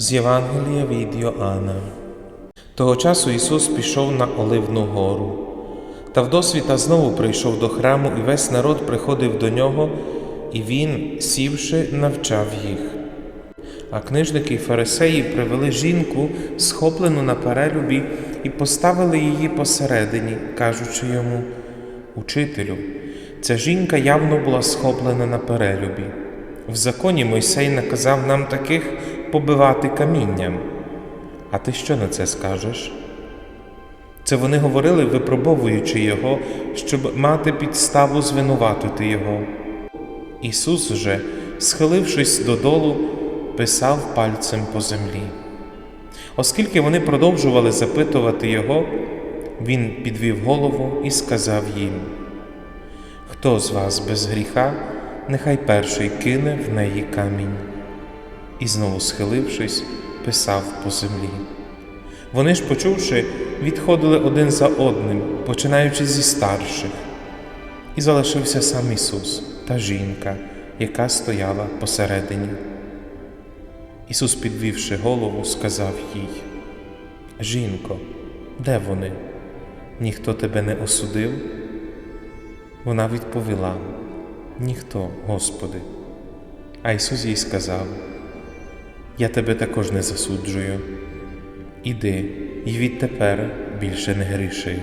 З Євангелія від Йоанна. Того часу Ісус пішов на Оливну гору. Та вдосвіта знову прийшов до храму, і весь народ приходив до нього, і він, сівши, навчав їх. А книжники й фарисеї привели жінку, схоплену на перелюбі, і поставили її посередині, кажучи йому: Учителю, ця жінка явно була схоплена на перелюбі. В законі Мойсей наказав нам таких побивати камінням. А ти що на це скажеш? Це вони говорили, випробовуючи його, щоб мати підставу звинуватити його. Ісус же, схилившись додолу, писав пальцем по землі. Оскільки вони продовжували запитувати його, він підвів голову і сказав їм: Хто з вас без гріха, нехай перший кине в неї камінь. І знову схилившись, писав по землі. Вони ж, почувши, відходили один за одним, починаючи зі старших, і залишився сам Ісус та жінка, яка стояла посередині. Ісус, підвівши голову, сказав їй: Жінко, де вони? Ніхто тебе не осудив? Вона відповіла: Ніхто, Господи. А Ісус їй сказав: Я тебе також не засуджую. Іди і відтепер більше не гріши.